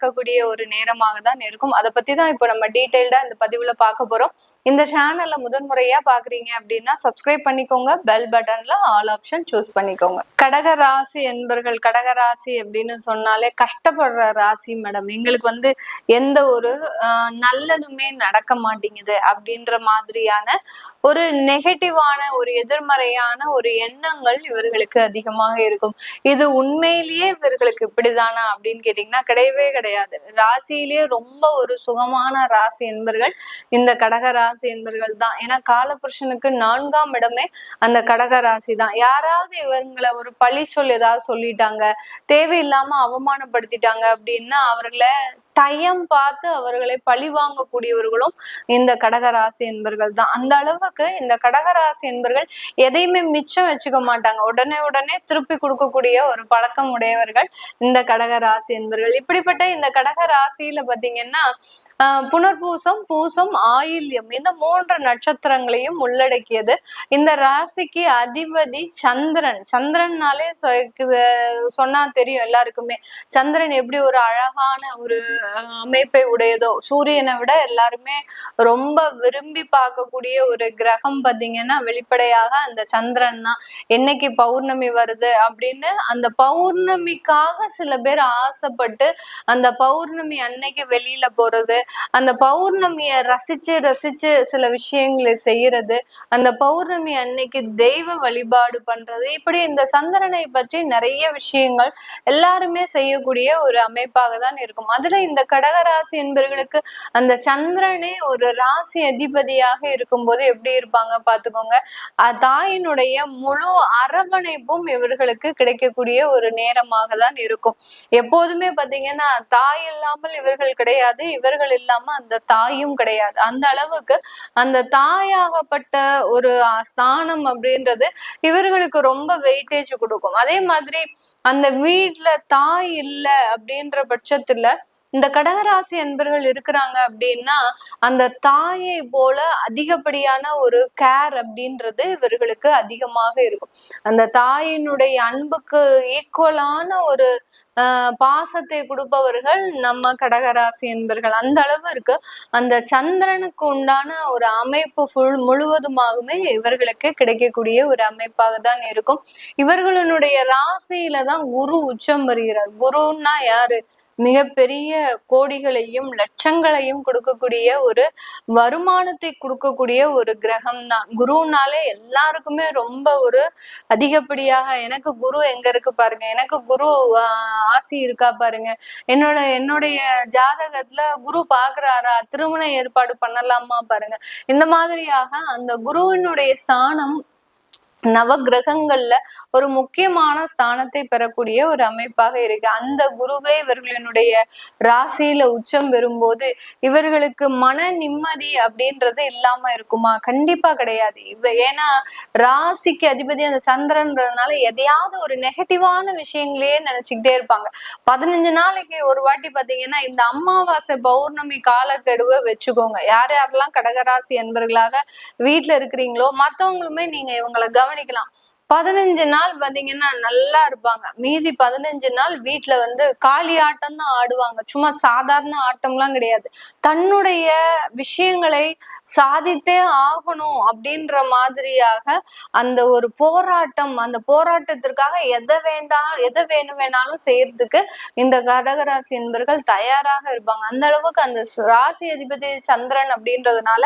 நடக்கக்கூடிய ஒரு நேரமாக தான் இருக்கும். அதை பத்தி தான் இப்போ நம்ம டீட்டெயில்டா இந்த பதிவுல பார்க்க போறோம். இந்த சேனல்ல முதன்முறையா பாக்குறீங்க அப்படின்னா சப்ஸ்கிரைப் பண்ணிக்கோங்க. பெல் பட்டன்ல ஆல் ஆப்ஷன் சூஸ் பண்ணிக்கோங்க. கடக ராசி என்பர்கள் கடக ராசி அப்படின்னு சொன்னாலே கஷ்டப்படுற ராசி மேடம் எங்களுக்கு வந்து எந்த ஒரு நல்லதுமே நடக்க மாட்டேங்குது அப்படின்ற மாதிரியான ஒரு நெகட்டிவான ஒரு எதிர்மறையான ஒரு எண்ணங்கள் இவர்களுக்கு அதிகமாக இருக்கும். இது உண்மையிலேயே இவர்களுக்கு இப்படிதானா அப்படின்னு கேட்டீங்கன்னா கிடையவே கிடையாது. ராசியிலேயே ரொம்ப ஒரு சுகமான ராசி என்பர்கள் இந்த கடக ராசி என்பர்கள் தான். ஏன்னா காலபுருஷனுக்கு நான்காம் இடமே அந்த கடக ராசி தான். யாராவது இவங்களை ஒரு பழி சொல் ஏதாவது சொல்லிட்டாங்க தேவையில்லாம அவமானப்படுத்திட்டாங்க அப்படின்னா அவர்களை டயம் பார்த்து அவர்களை பழி வாங்கக்கூடியவர்களும் இந்த கடகராசி என்பர்கள் தான். அந்த அளவுக்கு இந்த கடகராசி என்பர்கள் எதையுமே மிச்சம் வச்சுக்க மாட்டாங்க. உடனே உடனே திருப்பி கொடுக்கக்கூடிய ஒரு பழக்கம் உடையவர்கள் இந்த கடகராசி என்பர்கள். இப்படிப்பட்ட இந்த கடகராசியில பாத்தீங்கன்னா புனர்பூசம் பூசம் ஆயில்யம் இந்த மூன்று நட்சத்திரங்களையும் உள்ளடக்கியது. இந்த ராசிக்கு அதிபதி சந்திரன். சந்திரன்னாலே சொன்னா தெரியும் எல்லாருக்குமே. சந்திரன் எப்படி ஒரு அழகான ஒரு அமைப்பை உடையதோ சூரியனை விட எல்லாருமே ரொம்ப விரும்பி பார்க்கக்கூடிய ஒரு கிரகம் பாத்தீங்கன்னா வெளிப்படையாக அந்த சந்திரன் தான். என்னைக்கு பௌர்ணமி வருது அப்படின்னு அந்த பௌர்ணமிக்காக சில பேர் ஆசைப்பட்டு அந்த பௌர்ணமி அன்னைக்கு வெளியில போறது அந்த பௌர்ணமியை ரசிச்சு ரசிச்சு சில விஷயங்களை செய்யறது அந்த பௌர்ணமி அன்னைக்கு தெய்வ வழிபாடு பண்றது இப்படி இந்த சந்திரனை பற்றி நிறைய விஷயங்கள் எல்லாருமே செய்யக்கூடிய ஒரு அமைப்பாக தான் இருக்கும். அதுல இந்த கடகராசி என்பவர்களுக்கு அந்த சந்திரனே ஒரு ராசி அதிபதியாக இருக்கும்போது எப்படி இருப்பாங்க பாத்துக்கோங்க தாயினுடைய முழு அரவணைப்பும் இவர்களுக்கு கிடைக்கக்கூடிய ஒரு நேரமாக தான் இருக்கும். எப்போதுமே பாத்தீங்கன்னா தாய் இல்லாமல் இவர்கள் கிடையாது இவர்கள் இல்லாம அந்த தாயும் கிடையாது. அந்த அளவுக்கு அந்த தாயாகப்பட்ட ஒரு ஸ்தானம் அப்படின்றது இவர்களுக்கு ரொம்ப வெயிட்டேஜ் கொடுக்கும். அதே மாதிரி அந்த வீட்டுல தாய் இல்ல அப்படின்ற பட்சத்துல இந்த கடகராசி அன்பர்கள் இருக்கிறாங்க அப்படின்னா அந்த தாயை போல அதிகப்படியான ஒரு கேர் அப்படின்றது இவர்களுக்கு அதிகமாக இருக்கும். அந்த தாயினுடைய அன்புக்கு ஈக்குவலான ஒரு பாசத்தை கொடுப்பவர்கள் நம்ம கடகராசி என்பர்கள் அந்த அளவு இருக்கு. அந்த சந்திரனுக்கு உண்டான ஒரு அமைப்பு ஃபுல் முழுவதுமாகவே இவர்களுக்கு கிடைக்கக்கூடிய ஒரு அமைப்பாக தான் இருக்கும். இவர்களுடைய ராசியில தான் குரு உச்சம் வருகிறார். குருன்னா யாரு? மிகப்பெரிய கோடிகளையும் லட்சங்களையும் கொடுக்கக்கூடிய ஒரு வருமானத்தை கொடுக்கக்கூடிய ஒரு கிரகம் தான் குருனாலே எல்லாருக்குமே ரொம்ப ஒரு அதிகப்படியாக எனக்கு குரு எங்க இருக்கு பாருங்க எனக்கு குரு ஆஹ், ஆசி இருக்கா பாருங்க. என்னோட என்னுடைய ஜாதகத்துல குரு பாக்குறாரா திருமண ஏற்பாடு பண்ணலாமா பாருங்க. இந்த மாதிரியாக அந்த குருவினுடைய ஸ்தானம் நவ கிரகங்கள்ல ஒரு முக்கியமான ஸ்தானத்தை பெறக்கூடிய ஒரு அமைப்பாக இருக்கு. அந்த குருவே இவர்களினுடைய ராசியில உச்சம் பெறும்போது இவர்களுக்கு மன நிம்மதி அப்படின்றது இல்லாம இருக்குமா? கண்டிப்பா கிடையாது. இவ ஏன்னா ராசிக்கு அதிபதி அந்த சந்திரன்றதுனால எதையாவது ஒரு நெகட்டிவான விஷயங்களையே நினைச்சுக்கிட்டே இருப்பாங்க. பதினஞ்சு நாளைக்கு ஒரு வாட்டி பாத்தீங்கன்னா இந்த அமாவாசை பௌர்ணமி காலக்கெடுவை வச்சுக்கோங்க. யார் யாரெல்லாம் கடகராசி என்பர்களாக வீட்டுல இருக்கிறீங்களோ மத்தவங்களுமே நீங்க இவங்களை கவனிக்கலாம். பதினஞ்சு நாள் பாத்தீங்கன்னா நல்லா இருப்பாங்க. மீதி பதினஞ்சு நாள் வீட்டுல வந்து காளி ஆட்டம் தான் ஆடுவாங்க. சும்மா சாதாரண ஆட்டம்லாம் கிடையாது. தன்னுடைய விஷயங்களை சாதித்தே ஆகணும் அப்படின்ற மாதிரியாக அந்த ஒரு போராட்டம் அந்த போராட்டத்திற்காக எதை வேண்டாம் எதை வேணும் வேணாலும் செய்யறதுக்கு இந்த கடகராசி என்பர்கள் தயாராக இருப்பாங்க. அந்த அளவுக்கு அந்த ராசி அதிபதி சந்திரன் அப்படின்றதுனால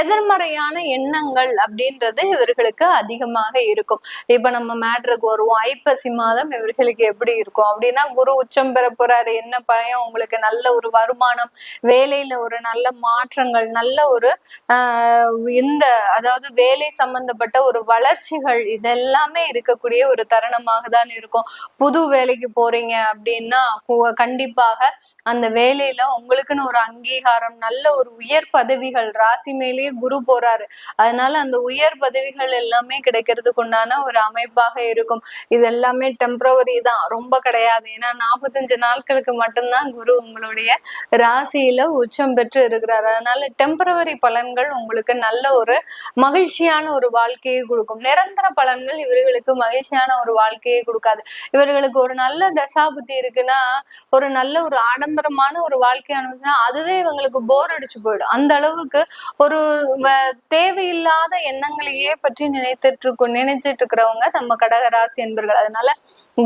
எதிர்மறையான எண்ணங்கள் அப்படின்றது இவர்களுக்கு அதிகமாக இருக்கும். இப்ப நம்ம மேட்ருக்கு வருவோம். ஐப்பசி மாதம் இவர்களுக்கு எப்படி இருக்கும்? அப்படின்னா குரு உச்சம் பெற போறாரு. என்ன பயம்? உங்களுக்கு நல்ல ஒரு வருமானம் வேலையில ஒரு நல்ல மாற்றங்கள் நல்ல ஒரு ஆஹ் இந்த அதாவது வேலை சம்பந்தப்பட்ட ஒரு வளர்ச்சிகள் இதெல்லாமே இருக்கக்கூடிய ஒரு தருணமாக தான் இருக்கும். புது வேலைக்கு போறீங்க அப்படின்னா கண்டிப்பாக அந்த வேலையில உங்களுக்குன்னு ஒரு அங்கீகாரம் நல்ல ஒரு உயர் பதவிகள் ராசி மேலேயே குரு போறாரு. அதனால அந்த உயர் பதவிகள் எல்லாமே கிடைக்கிறதுக்கு உண்டான ஒரு அமைப்பாக இருக்கும். இது எல்லாமே டெம்பரவரி தான். ரொம்ப கிடையாது. ஏன்னா நாற்பத்தஞ்சு நாட்களுக்கு மட்டும்தான் குரு உங்களுடைய ராசியில உச்சம் பெற்று இருக்கிறார். அதனால டெம்பரவரி பலன்கள் உங்களுக்கு நல்ல ஒரு மகிழ்ச்சியான ஒரு வாழ்க்கையை கொடுக்கும். நிரந்தர பலன்கள் இவர்களுக்கு மகிழ்ச்சியான ஒரு வாழ்க்கையை கொடுக்காது. இவர்களுக்கு ஒரு நல்ல தசாபுத்தி இருக்குன்னா ஒரு நல்ல ஒரு ஆடம்பரமான ஒரு வாழ்க்கை அனுபவிச்சுன்னா அதுவே இவங்களுக்கு போர் அடிச்சு போயிடும். அந்த அளவுக்கு ஒரு தேவையில்லாத எண்ணங்களையே பற்றி நினைத்துட்டு இருக்கும். நினைச்சிட்டு இருக்கிறவங்க நம்ம கடக ராசி என்பர்கள். அதனால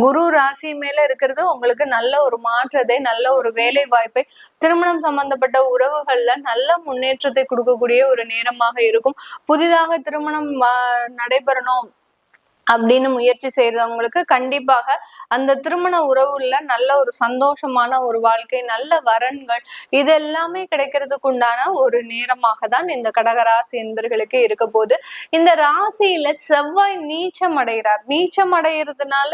குரு ராசி மேல இருக்கிறது உங்களுக்கு நல்ல ஒரு மாற்றத்தை நல்ல ஒரு வேலை வாய்ப்பை திருமணம் சம்பந்தப்பட்ட உறவுகள்ல நல்ல முன்னேற்றத்தை கொடுக்கக்கூடிய ஒரு நேரமாக இருக்கும். புதிதாக திருமணம் நடைபெறணும். அப்படின்னு முயற்சி செய்யறவங்களுக்கு கண்டிப்பாக அந்த திருமண உறவுல நல்ல ஒரு சந்தோஷமான ஒரு வாழ்க்கை நல்ல வரன்கள் இது எல்லாமே கிடைக்கிறதுக்கு உண்டான ஒரு நேரமாக தான் இந்த கடகராசி என்பர்களுக்கு இருக்க போது இந்த ராசியில செவ்வாய் நீச்சம் அடைகிறார். நீச்சம் அடைகிறதுனால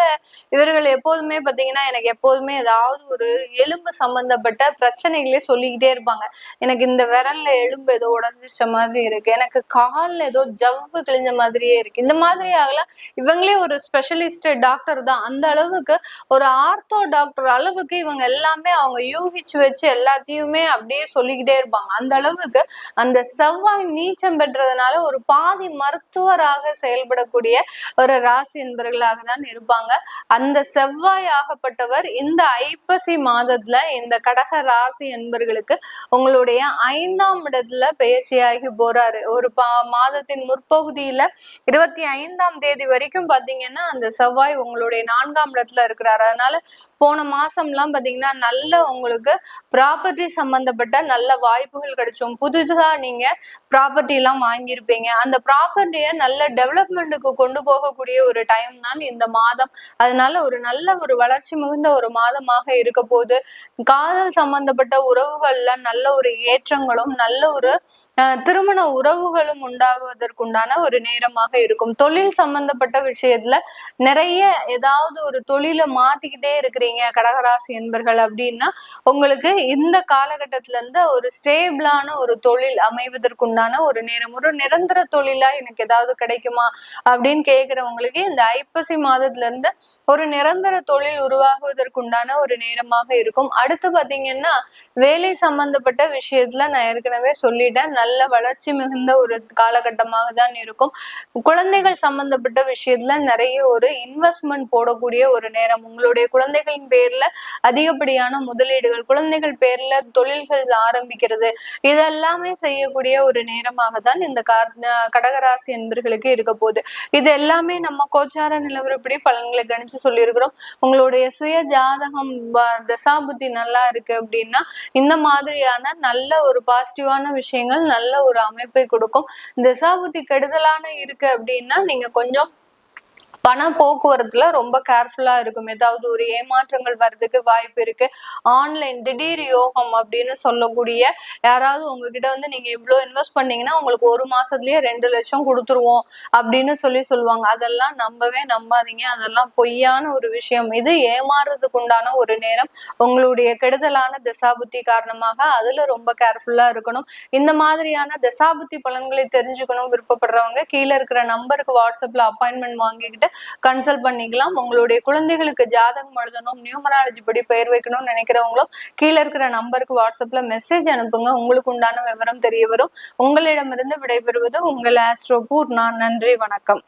இவர்கள் எப்போதுமே பாத்தீங்கன்னா எனக்கு எப்போதுமே ஏதாவது ஒரு எலும்பு சம்பந்தப்பட்ட பிரச்சனைகளே சொல்லிக்கிட்டே இருப்பாங்க. எனக்கு இந்த விரல்ல எலும்பு ஏதோ உடஞ்சிச்ச மாதிரி இருக்கு. எனக்கு கால்ல ஏதோ ஜவ்வு கிழிஞ்ச மாதிரியே இருக்கு. இந்த மாதிரி ஆகலாம் இவங்களே ஒரு ஸ்பெஷலிஸ்ட் டாக்டர் தான். அந்த அளவுக்கு ஒரு ஆர்த்தோ டாக்டர் அளவுக்கு இவங்க எல்லாமே அவங்க யூகிச்சு வச்சு எல்லாத்தையுமே அப்படியே சொல்லிக்கிட்டே இருப்பாங்க. அந்த அளவுக்கு அந்த செவ்வாய் நீச்சம் பெற்றதுனால ஒரு பாதி மருத்துவராக செயல்படக்கூடிய ஒரு ராசி என்பர்களாக தான் இருப்பாங்க. அந்த செவ்வாய் ஆகப்பட்டவர் இந்த ஐப்பசி மாதத்துல இந்த கடக ராசி என்பர்களுக்கு உங்களுடைய ஐந்தாம் இடத்துல பயிற்சியாகி போறாரு. ஒரு பா மாதத்தின் முற்பகுதியில இருபத்தி ஐந்தாம் தேதி வரைக்கும் வரைக்கும் பாத்தீங்கன்னா அந்த செவ்வாய் உங்களுடைய நான்காம் இடத்துல இருக்கிறாரு. அதனால போன மாசம் எல்லாம் பாத்தீங்கன்னா நல்ல உங்களுக்கு ப்ராப்பர்ட்டி சம்பந்தப்பட்ட நல்ல வாய்ப்புகள் கிடைச்சோம். புதுசா நீங்க ப்ராப்பர்ட்டி எல்லாம் வாங்கியிருப்பீங்க. அந்த ப்ராப்பர்ட்டியை நல்ல டெவலப்மெண்ட்டுக்கு கொண்டு போகக்கூடிய ஒரு டைம் தான் இந்த மாதம். அதனால ஒரு நல்ல ஒரு வளர்ச்சி மிகுந்த ஒரு மாதமாக இருக்க போது காதல் சம்பந்தப்பட்ட உறவுகள்ல நல்ல ஒரு ஏற்றங்களும் நல்ல ஒரு திருமண உறவுகளும் உண்டாகுவதற்குண்டான ஒரு நேரமாக இருக்கும். தொழில் சம்பந்தப்பட்ட விஷயத்துல நிறைய ஏதாவது ஒரு தொழிலை மாத்திக்கிட்டே இருக்கிறீங்க கடகராசி என்பர்கள் அப்படின்னா உங்களுக்கு இந்த காலகட்டத்துல இருந்து ஒரு ஸ்டேபிளான ஒரு தொழில் அமைவதற்குண்டான ஒரு நேரம். ஒரு நிரந்தர தொழிலா எனக்கு ஏதாவது கிடைக்குமா அப்படின்னு கேக்குறவங்களுக்கு இந்த ஐப்பசி மாதத்துல இருந்து ஒரு நிரந்தர தொழில் உருவாகுவதற்குண்டான ஒரு நேரமாக இருக்கும். அடுத்து பாத்தீங்கன்னா வேலை சம்பந்தப்பட்ட விஷயத்துல நான் ஏற்கனவே சொல்லிட்டேன். நல்ல வளர்ச்சி மிகுந்த ஒரு காலகட்டமாக தான் இருக்கும். குழந்தைகள் சம்பந்தப்பட்ட விஷயம் விஷயத்துல நிறைய ஒரு இன்வெஸ்ட்மெண்ட் போடக்கூடிய ஒரு நேரம். உங்களுடைய குழந்தைகளின் பேர்ல அதிகப்படியான முதலீடுகள் குழந்தைகள் பேர்ல தொழில்கள் ஆரம்பிக்கிறது இதெல்லாமே செய்யக்கூடிய ஒரு நேரமாக தான் இந்த கடகராசி என்பர்களுக்கு இருக்க போகுது. இது எல்லாமே நம்ம கோச்சார நிலவரப்படி பலன்களை கணிச்சு சொல்லியிருக்கிறோம். உங்களுடைய சுய ஜாதகம் தசாபுத்தி நல்லா இருக்கு அப்படின்னா இந்த மாதிரியான நல்ல ஒரு பாசிட்டிவான விஷயங்கள் நல்ல ஒரு அமைப்பை கொடுக்கும். தசாபுத்தி கெடுதலான இருக்கு அப்படின்னா நீங்க கொஞ்சம் பண போக்குவரத்துல ரொம்ப கேர்ஃபுல்லா இருக்கும். ஏதாவது ஒரு ஏமாற்றங்கள் வர்றதுக்கு வாய்ப்பு இருக்கு. ஆன்லைன் திடீர் யோகம் அப்படின்னு சொல்லக்கூடிய யாராவது உங்ககிட்ட வந்து நீங்க இவ்வளோ இன்வெஸ்ட் பண்ணீங்கன்னா உங்களுக்கு ஒரு மாசத்துலயே ரெண்டு லட்சம் கொடுத்துருவோம் அப்படின்னு சொல்லி சொல்லுவாங்க. அதெல்லாம் நம்பவே நம்பாதீங்க. அதெல்லாம் பொய்யான ஒரு விஷயம். இது ஏமாறுறதுக்கு உண்டான ஒரு நேரம். உங்களுடைய கெடுதலான தசாபுத்தி காரணமாக அதுல ரொம்ப கேர்ஃபுல்லா இருக்கணும். இந்த மாதிரியான தசாபுத்தி பலன்களை தெரிஞ்சுக்கணும் விருப்பப்படுறவங்க. கீழே இருக்கிற நம்பருக்கு வாட்ஸ்அப்ல அப்பாயின்மெண்ட் வாங்கிக்கிட்டு கன்சல்ட் பண்ணிக்கலாம். உங்களுடைய குழந்தைகளுக்கு ஜாதகம் எழுதணும் நியூமராலஜி படி பெயர் வைக்கணும்னு நினைக்கிறவங்களும் கீழே இருக்கிற நம்பருக்கு வாட்ஸ்அப்ல மெசேஜ் அனுப்புங்க. உங்களுக்கு உண்டான விவரம் தெரிய வரும். உங்களிடமிருந்து விடைபெறுவது உங்கள் ஆஸ்ட்ரோ பூர்ணா நன்றி வணக்கம்.